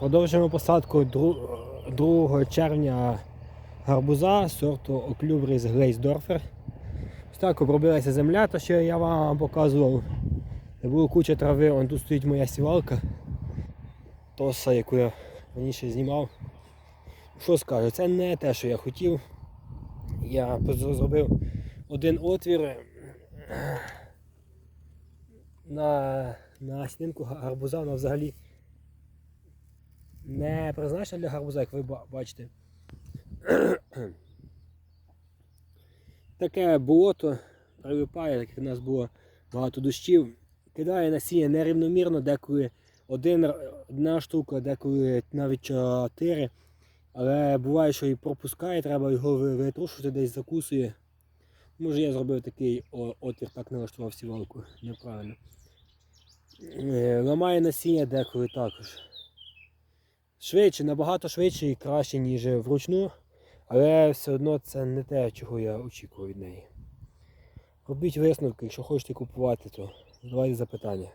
Продовжуємо посадку 2 червня гарбуза сорту Оклюбрис Глейсдорфер. Ось так обробилася земля, то що я вам показував. Де було куча трави, он тут стоїть моя сівалка. Тоса, яку я раніше знімав. Що скажу, це не те, що я хотів. Я зробив один отвір на, на стінку гарбуза, вона взагалі не призначена для гарбуза, як ви бачите. Таке болото прилипає, так як у нас було багато дощів. Кидає насіння нерівномірно, деколи один, одна штука, деколи навіть чотири. Але буває, що і пропускає, треба його ви- витрушувати, десь закусує. Може я зробив такий отвір, так налаштував сівалку. Неправильно. Е, Ламає насіння деколи також. Швидше, набагато швидше і краще, ніж вручну, але все одно це не те, чого я очікував від неї. Робіть висновки, якщо хочете купувати, то задавайте запитання.